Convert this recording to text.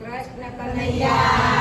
Krishna Kanaiya.